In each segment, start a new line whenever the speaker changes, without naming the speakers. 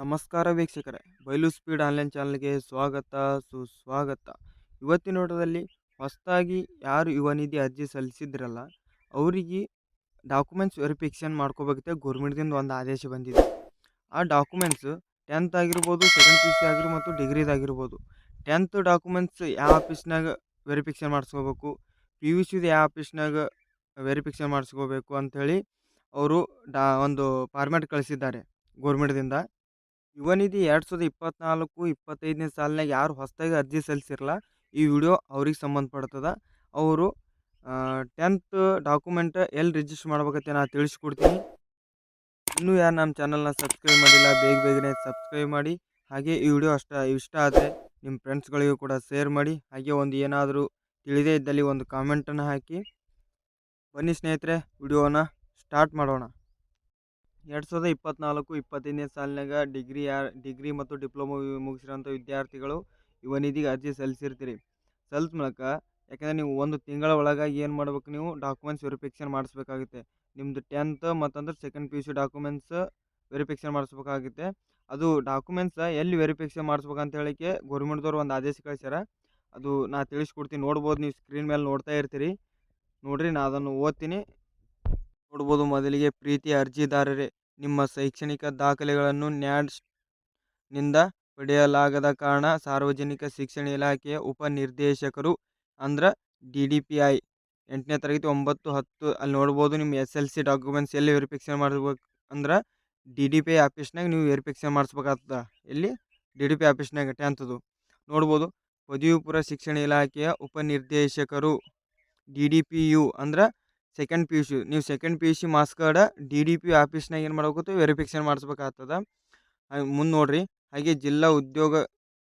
ನಮಸ್ಕಾರ ವೀಕ್ಷಕರೇ. ಬಯಲು ಸ್ಪೀಡ್ ಆನ್ಲೈನ್ ಚಾನಲ್ಗೆ ಸ್ವಾಗತ, ಸುಸ್ವಾಗತ. ಇವತ್ತಿನ ನೋಟದಲ್ಲಿ ಹೊಸದಾಗಿ ಯಾರು ಯುವ ನಿಧಿ ಅರ್ಜಿ ಸಲ್ಲಿಸಿದ್ರಲ್ಲ, ಅವರಿಗೆ ಡಾಕ್ಯುಮೆಂಟ್ಸ್ ವೆರಿಫಿಕೇಷನ್ ಮಾಡ್ಕೋಬೇಕಂತ ಗೌರ್ಮೆಂಟ್ದಿಂದ ಒಂದು ಆದೇಶ ಬಂದಿದೆ. ಆ ಡಾಕ್ಯುಮೆಂಟ್ಸ್ ಟೆಂತ್ ಆಗಿರ್ಬೋದು, ಸೆಕೆಂಡ್ ಪಿ ಸಿ ಆಗಿರ್ಬೋದು ಮತ್ತು ಡಿಗ್ರಿದಾಗಿರ್ಬೋದು ಟೆಂತ್ ಡಾಕ್ಯುಮೆಂಟ್ಸ್ ಯಾವ ಆಫೀಸ್ನಾಗ ವೆರಿಫಿಕೇಷನ್ ಮಾಡಿಸ್ಕೋಬೇಕು, ಪಿ ಯು ಸಿದು ಯಾವ ಆಫೀಸ್ನಾಗ ವೆರಿಫಿಕೇಷನ್ ಮಾಡಿಸ್ಕೋಬೇಕು ಅಂಥೇಳಿ ಅವರು ಡಾ ಒಂದು ಫಾರ್ಮ್ಯಾಟ್ ಕಳಿಸಿದ್ದಾರೆ ಗೋರ್ಮೆಂಟ್ದಿಂದ. ಯುವ ನಿಧಿ ಎರಡು ಸಾವಿರದ ಇಪ್ಪತ್ನಾಲ್ಕು, ಇಪ್ಪತ್ತೈದನೇ ಸಾಲಿನಾಗ ಯಾರು ಹೊಸದಾಗಿ ಅರ್ಜಿ ಸಲ್ಲಿಸಿರಲ್ಲ ಈ ವಿಡಿಯೋ ಅವ್ರಿಗೆ ಸಂಬಂಧಪಡ್ತದ. ಅವರು ಟೆಂತ್ ಡಾಕ್ಯುಮೆಂಟ್ ಎಲ್ಲಿ ರಿಜಿಸ್ಟರ್ ಮಾಡ್ಬೇಕಂತ ನಾನು ತಿಳಿಸ್ಕೊಡ್ತೀನಿ. ಇನ್ನೂ ಯಾರು ನಮ್ಮ ಚಾನಲ್ನ ಸಬ್ಸ್ಕ್ರೈಬ್ ಮಾಡಿಲ್ಲ, ಬೇಗ ಬೇಗನೆ ಸಬ್ಸ್ಕ್ರೈಬ್ ಮಾಡಿ. ಹಾಗೆ ಈ ವಿಡಿಯೋ ಅಷ್ಟ ಇಷ್ಟ ಆದರೆ ನಿಮ್ಮ ಫ್ರೆಂಡ್ಸ್ಗಳಿಗೂ ಕೂಡ ಶೇರ್ ಮಾಡಿ. ಹಾಗೆ ಒಂದು ಏನಾದರೂ ತಿಳಿದೇ ಇದ್ದಲ್ಲಿ ಒಂದು ಕಾಮೆಂಟನ್ನು ಹಾಕಿ. ಬನ್ನಿ ಸ್ನೇಹಿತರೆ, ವಿಡಿಯೋನ ಸ್ಟಾರ್ಟ್ ಮಾಡೋಣ. ಎರಡು ಸಾವಿರದ ಇಪ್ಪತ್ತ್ನಾಲ್ಕು ಇಪ್ಪತ್ತೈದನೇ ಸಾಲಿನಾಗ ಡಿಗ್ರಿ ಯಾ, ಡಿಗ್ರಿ ಮತ್ತು ಡಿಪ್ಲೊಮೊ ಮುಗಿಸಿರೋಂಥ ವಿದ್ಯಾರ್ಥಿಗಳು ಯುವ ನಿಧಿಗೆ ಅರ್ಜಿ ಸಲ್ಲಿಸಿರ್ತೀರಿ. ಸಲ್ಲಿಸ ಮೂಲಕ ಯಾಕೆಂದರೆ ನೀವು ಒಂದು ತಿಂಗಳ ಒಳಗಾಗಿ ಏನು ಮಾಡ್ಬೇಕು ನೀವು? ಡಾಕ್ಯುಮೆಂಟ್ಸ್ ವೆರಿಫಿಕೇಷನ್ ಮಾಡಿಸ್ಬೇಕಾಗುತ್ತೆ. ನಿಮ್ಮದು tenth ಮತ್ತಂದ್ರೆ second P U C documents verification ಮಾಡಿಸ್ಬೇಕಾಗುತ್ತೆ. ಅದು ಡಾಕ್ಯುಮೆಂಟ್ಸ್ ಎಲ್ಲಿ ವೆರಿಫಿಕೇಷನ್ ಮಾಡಿಸ್ಬೇಕಂತ ಹೇಳಿಕೆ ಗೌರ್ಮೆಂಟ್ದವ್ರು ಒಂದು ಆದೇಶ ಕಳಿಸ್ಯಾರ. ಅದು ನಾ ತಿಳಿಸ್ಕೊಡ್ತೀನಿ. ನೋಡ್ಬೋದು ನೀವು ಸ್ಕ್ರೀನ್ ಮೇಲೆ ನೋಡ್ತಾ ಇರ್ತೀರಿ. ನೋಡಿರಿ ನಾ ಅದನ್ನು ಓದ್ತೀನಿ. ನೋಡ್ಬೋದು. ಮೊದಲಿಗೆ ಪ್ರೀತಿ ಅರ್ಜಿದಾರರೇ, ನಿಮ್ಮ ಶೈಕ್ಷಣಿಕ ದಾಖಲೆಗಳನ್ನು ನ್ಯಾಡ್ಸ್ನಿಂದ ಪಡೆಯಲಾಗದ ಕಾರಣ ಸಾರ್ವಜನಿಕ ಶಿಕ್ಷಣ ಇಲಾಖೆಯ ಉಪನಿರ್ದೇಶಕರು, ಅಂದ್ರೆ ಡಿ ಡಿ ಪಿ ಐ ಎಂಟನೇ ತರಗತಿ ಒಂಬತ್ತು ಹತ್ತು ಅಲ್ಲಿ ನೋಡ್ಬೋದು ನಿಮ್ಮ ಎಸ್ ಎಲ್ ಸಿ ಡಾಕ್ಯುಮೆಂಟ್ಸ್ ಎಲ್ಲಿ ವೆರಿಫಿಕೇಷನ್ ಮಾಡ್ಬೇಕು ಅಂದ್ರೆ ಡಿ ಡಿ ಪಿ ಐ ಆಫೀಸ್ನಾಗ ನೀವು ವೆರಿಫಿಕೇಷನ್ ಮಾಡಿಸ್ಬೇಕಾಗ್ತದೆ. ಎಲ್ಲಿ? ಡಿ ಡಿ ಪಿ ಆಫೀಸ್ನಾಗ ಟೆಂತದು ನೋಡ್ಬೋದು ಪದವಿಪುರ ಶಿಕ್ಷಣ ಇಲಾಖೆಯ ಉಪನಿರ್ದೇಶಕರು, ಡಿ ಡಿ ಪಿ ಯು ಅಂದ್ರೆ ಸೆಕೆಂಡ್ ಪಿ ಯು ಸಿ ನೀವು second P U C marks card D D P ಆಫೀಸ್ನಾಗ ಏನು ಮಾಡ್ಬೇಕು ವೆರಿಫಿಕೇಷನ್ ಮಾಡಿಸ್ಬೇಕಾಗ್ತದೆ. ಮುಂದೆ ನೋಡ್ರಿ. ಹಾಗೆ ಜಿಲ್ಲಾ ಉದ್ಯೋಗ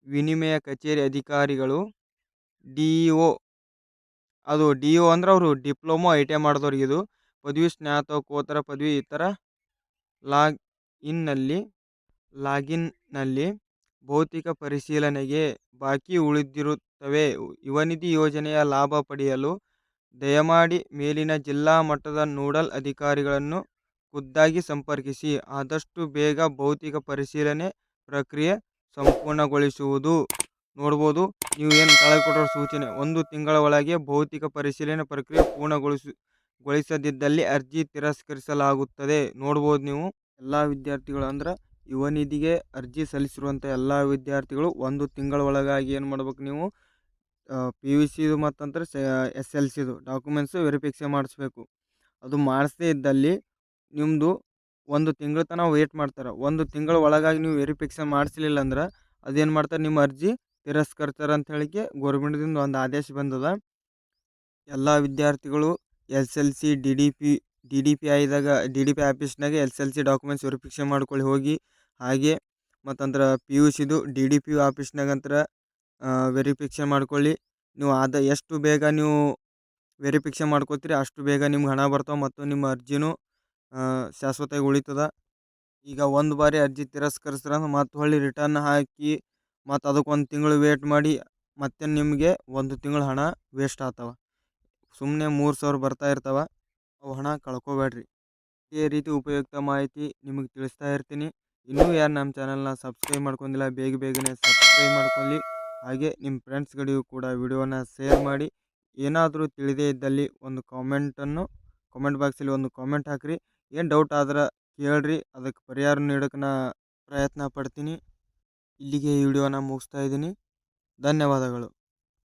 ವಿನಿಮಯ ಕಚೇರಿ ಅಧಿಕಾರಿಗಳು, ಡಿ ಇ ಒ ಅದು ಡಿ ಒ ಅಂದ್ರೆ ಅವರು ಡಿಪ್ಲೊಮೊ ಐ ಟಿ ಐ ಮಾಡಿದವ್ರಿಗೆ ಇದು. ಪದವಿ ಸ್ನಾತಕೋತ್ತರ ಪದವಿ ಇತರ ಲಾಗ್ ಇನ್ನಲ್ಲಿ ಲಾಗಿನ್ನಲ್ಲಿ ಭೌತಿಕ ಪರಿಶೀಲನೆಗೆ ಬಾಕಿ ಉಳಿದಿರುತ್ತವೆ. ಯುವನಿಧಿ ಯೋಜನೆಯ ಲಾಭ ಪಡೆಯಲು ದಯಮಾಡಿ ಮೇಲಿನ ಜಿಲ್ಲಾ ಮಟ್ಟದ ನೋಡಲ್ ಅಧಿಕಾರಿಗಳನ್ನು ಖುದ್ದಾಗಿ ಸಂಪರ್ಕಿಸಿ. ಆದಷ್ಟು ಬೇಗ ಭೌತಿಕ ಪರಿಶೀಲನೆ ಪ್ರಕ್ರಿಯೆ ಸಂಪೂರ್ಣಗೊಳಿಸುವುದು ನೋಡ್ಬೋದು. ನೀವು ಏನು ಕೊಟ್ಟಿರೋ ಸೂಚನೆ? ಒಂದು ತಿಂಗಳ ಒಳಗೆ ಭೌತಿಕ ಪರಿಶೀಲನೆ ಪ್ರಕ್ರಿಯೆ ಪೂರ್ಣಗೊಳಿಸು, ಗೊಳಿಸದಿದ್ದಲ್ಲಿ ಅರ್ಜಿ ತಿರಸ್ಕರಿಸಲಾಗುತ್ತದೆ. ನೋಡ್ಬೋದು ನೀವು. ಎಲ್ಲ ವಿದ್ಯಾರ್ಥಿಗಳು ಅಂದ್ರೆ ಯುವನಿಧಿಗೆ ಅರ್ಜಿ ಸಲ್ಲಿಸಿರುವಂಥ ಎಲ್ಲ ವಿದ್ಯಾರ್ಥಿಗಳು ಒಂದು ತಿಂಗಳ ಒಳಗಾಗಿ ಏನು ಮಾಡ್ಬೇಕು ನೀವು? ಪಿ ಯು ಸಿದು ಮತ್ತಂದ್ರೆ ಎಸ್ ಎಲ್ ಸಿದು ಡಾಕ್ಯುಮೆಂಟ್ಸು ವೆರಿಫಿಕೇಷನ್ ಮಾಡಿಸ್ಬೇಕು. ಅದು ಮಾಡಿಸದೇ ಇದ್ದಲ್ಲಿ ನಿಮ್ಮದು ಒಂದು ತಿಂಗಳ ತನಕ ವೇಟ್ ಮಾಡ್ತಾರೆ. ಒಂದು ತಿಂಗಳ ಒಳಗಾಗಿ ನೀವು ವೆರಿಫಿಕೇಷನ್ ಮಾಡಿಸ್ಲಿಲ್ಲ ಅಂದ್ರೆ ಅದೇನು ಮಾಡ್ತಾರೆ, ನಿಮ್ಮ ಅರ್ಜಿ ತಿರಸ್ಕರ್ತಾರೆ ಅಂತ ಹೇಳಿಕೆ ಗೌರ್ಮೆಂಟ್ದಿಂದ ಒಂದು ಆದೇಶ ಬಂದದ. ಎಲ್ಲ ವಿದ್ಯಾರ್ಥಿಗಳು S L C D D P D D P ಐದಾಗ D D P ಆಫೀಸ್ನಾಗೆ S L C documents verification ಮಾಡ್ಕೊಳ್ಳಿ ಹೋಗಿ. ಹಾಗೆ ಮತ್ತಂದ್ರೆ ಪಿ ಯು ಸಿದು ಡಿ ಡಿ ಪಿ ಆಫೀಸ್ನಾಗಂತ್ರ ವೆರಿಫಿಕೇಷನ್ ಮಾಡ್ಕೊಳ್ಳಿ. ನೀವು ಆದ ಎಷ್ಟು ಬೇಗ ನೀವು ವೆರಿಫಿಕೇಷನ್ ಮಾಡ್ಕೋತೀರಿ ಅಷ್ಟು ಬೇಗ ನಿಮ್ಗೆ ಹಣ ಬರ್ತಾವೆ ಮತ್ತು ನಿಮ್ಮ ಅರ್ಜಿನೂ ಶಾಶ್ವತವಾಗಿ ಉಳಿತದೆ. ಈಗ ಒಂದು ಬಾರಿ ಅರ್ಜಿ ತಿರಸ್ಕರಿಸ್ರ ಮತ್ತೆ ಹೊಳ್ಳಿ ರಿಟರ್ನ್ ಹಾಕಿ ಮತ್ತು ಅದಕ್ಕೆ ಒಂದು ತಿಂಗಳು ವೇಟ್ ಮಾಡಿ ಮತ್ತೆ ನಿಮಗೆ ಒಂದು ತಿಂಗಳು ಹಣ ವೇಸ್ಟ್ ಆಗ್ತವೆ. ಸುಮ್ಮನೆ ಮೂರು ಸಾವಿರ ಬರ್ತಾ ಇರ್ತವೆ. ಅವು ಹಣ ಕಳ್ಕೊಬೇಡ್ರಿ. ಇದೇ ರೀತಿ ಉಪಯುಕ್ತ ಮಾಹಿತಿ ನಿಮಗೆ ತಿಳಿಸ್ತಾ ಇರ್ತೀನಿ. ಇನ್ನೂ ಯಾರು ನಮ್ಮ ಚಾನಲ್ನ ಸಬ್ಸ್ಕ್ರೈಬ್ ಮಾಡ್ಕೊಂಡಿಲ್ಲ, ಬೇಗ ಬೇಗನೆ ಸಬ್ಸ್ಕ್ರೈಬ್ ಮಾಡ್ಕೊಳ್ಳಿ. ಹಾಗೆ ನಿಮ್ಮ ಫ್ರೆಂಡ್ಸ್ಗಳಿಗೂ ಕೂಡ ವಿಡಿಯೋನ ಶೇರ್ ಮಾಡಿ. ಏನಾದರೂ ತಿಳಿದೇ ಇದ್ದಲ್ಲಿ ಒಂದು ಕಾಮೆಂಟನ್ನು, ಕಾಮೆಂಟ್ ಬಾಕ್ಸಲ್ಲಿ ಒಂದು ಕಾಮೆಂಟ್ ಹಾಕಿರಿ. ಏನು ಡೌಟ್ ಆದ್ರೆ ಕೇಳ್ರಿ. ಅದಕ್ಕೆ ಪರಿಹಾರ ನೀಡೋಕೆ ನಾ ಪ್ರಯತ್ನ ಪಡ್ತೀನಿ. ಇಲ್ಲಿಗೆ ಈ ವಿಡಿಯೋನ ಮುಗಿಸ್ತಾ ಇದ್ದೀನಿ. ಧನ್ಯವಾದಗಳು.